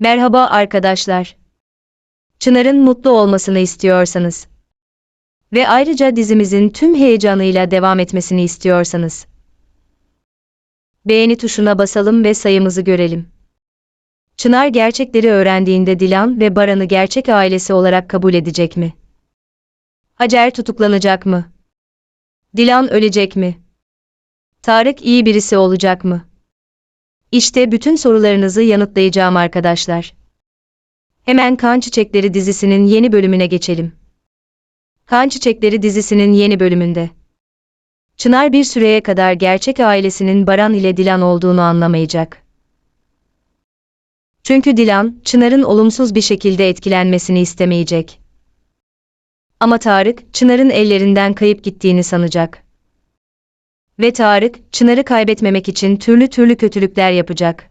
Merhaba arkadaşlar. Çınar'ın mutlu olmasını istiyorsanız ve ayrıca dizimizin tüm heyecanıyla devam etmesini istiyorsanız beğeni tuşuna basalım ve sayımızı görelim. Çınar gerçekleri öğrendiğinde Dilan ve Baran'ı gerçek ailesi olarak kabul edecek mi? Hacer tutuklanacak mı? Dilan ölecek mi? Tarık iyi birisi olacak mı? İşte bütün sorularınızı yanıtlayacağım arkadaşlar. Hemen Kan Çiçekleri dizisinin yeni bölümüne geçelim. Kan Çiçekleri dizisinin yeni bölümünde. Çınar bir süreye kadar gerçek ailesinin Baran ile Dilan olduğunu anlamayacak. Çünkü Dilan, Çınar'ın olumsuz bir şekilde etkilenmesini istemeyecek. Ama Tarık, Çınar'ın ellerinden kayıp gittiğini sanacak. Ve Tarık, Çınar'ı kaybetmemek için türlü türlü kötülükler yapacak.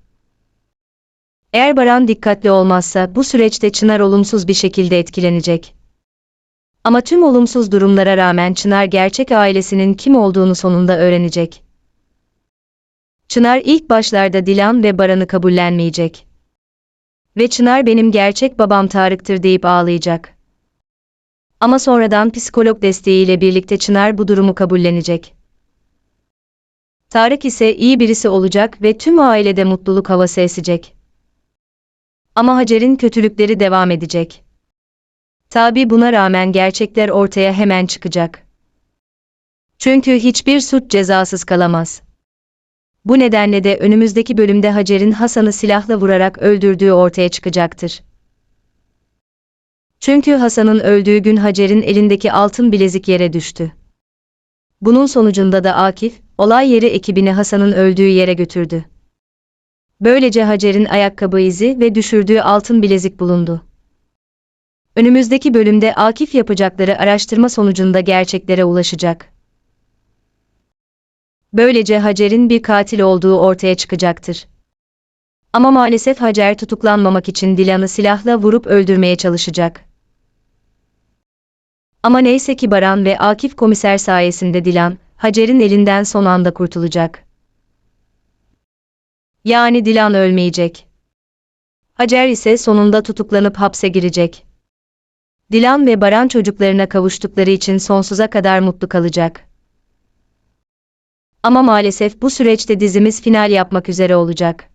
Eğer Baran dikkatli olmazsa bu süreçte Çınar olumsuz bir şekilde etkilenecek. Ama tüm olumsuz durumlara rağmen Çınar gerçek ailesinin kim olduğunu sonunda öğrenecek. Çınar ilk başlarda Dilan ve Baran'ı kabullenmeyecek. Ve Çınar benim gerçek babam Tarık'tır deyip ağlayacak. Ama sonradan psikolog desteğiyle birlikte Çınar bu durumu kabullenecek. Tarık ise iyi birisi olacak ve tüm ailede mutluluk havası esecek. Ama Hacer'in kötülükleri devam edecek. Tabi buna rağmen gerçekler ortaya hemen çıkacak. Çünkü hiçbir suç cezasız kalamaz. Bu nedenle de önümüzdeki bölümde Hacer'in Hasan'ı silahla vurarak öldürdüğü ortaya çıkacaktır. Çünkü Hasan'ın öldüğü gün Hacer'in elindeki altın bilezik yere düştü. Bunun sonucunda da Akif, olay yeri ekibini Hasan'ın öldüğü yere götürdü. Böylece Hacer'in ayakkabı izi ve düşürdüğü altın bilezik bulundu. Önümüzdeki bölümde Akif yapacakları araştırma sonucunda gerçeklere ulaşacak. Böylece Hacer'in bir katil olduğu ortaya çıkacaktır. Ama maalesef Hacer tutuklanmamak için Dilan'ı silahla vurup öldürmeye çalışacak. Ama neyse ki Baran ve Akif komiser sayesinde Dilan, Hacer'in elinden son anda kurtulacak. Yani Dilan ölmeyecek. Hacer ise sonunda tutuklanıp hapse girecek. Dilan ve Baran çocuklarına kavuştukları için sonsuza kadar mutlu kalacak. Ama maalesef bu süreçte dizimiz final yapmak üzere olacak.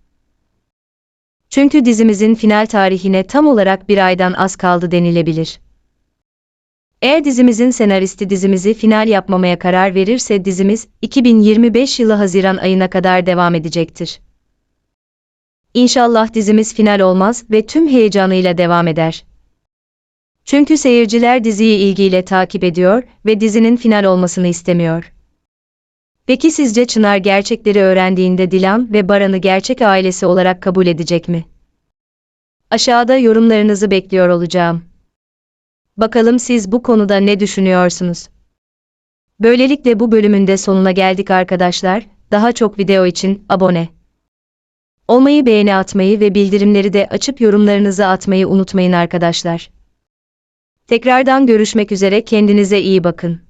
Çünkü dizimizin final tarihine tam olarak bir aydan az kaldı denilebilir. Eğer dizimizin senaristi dizimizi final yapmamaya karar verirse dizimiz 2025 yılı Haziran ayına kadar devam edecektir. İnşallah dizimiz final olmaz ve tüm heyecanıyla devam eder. Çünkü seyirciler diziyi ilgiyle takip ediyor ve dizinin final olmasını istemiyor. Peki sizce Çınar gerçekleri öğrendiğinde Dilan ve Baran'ı gerçek ailesi olarak kabul edecek mi? Aşağıda yorumlarınızı bekliyor olacağım. Bakalım siz bu konuda ne düşünüyorsunuz? Böylelikle bu bölümün de sonuna geldik arkadaşlar. Daha çok video için abone olmayı, beğeni atmayı ve bildirimleri de açıp yorumlarınızı atmayı unutmayın arkadaşlar. Tekrardan görüşmek üzere kendinize iyi bakın.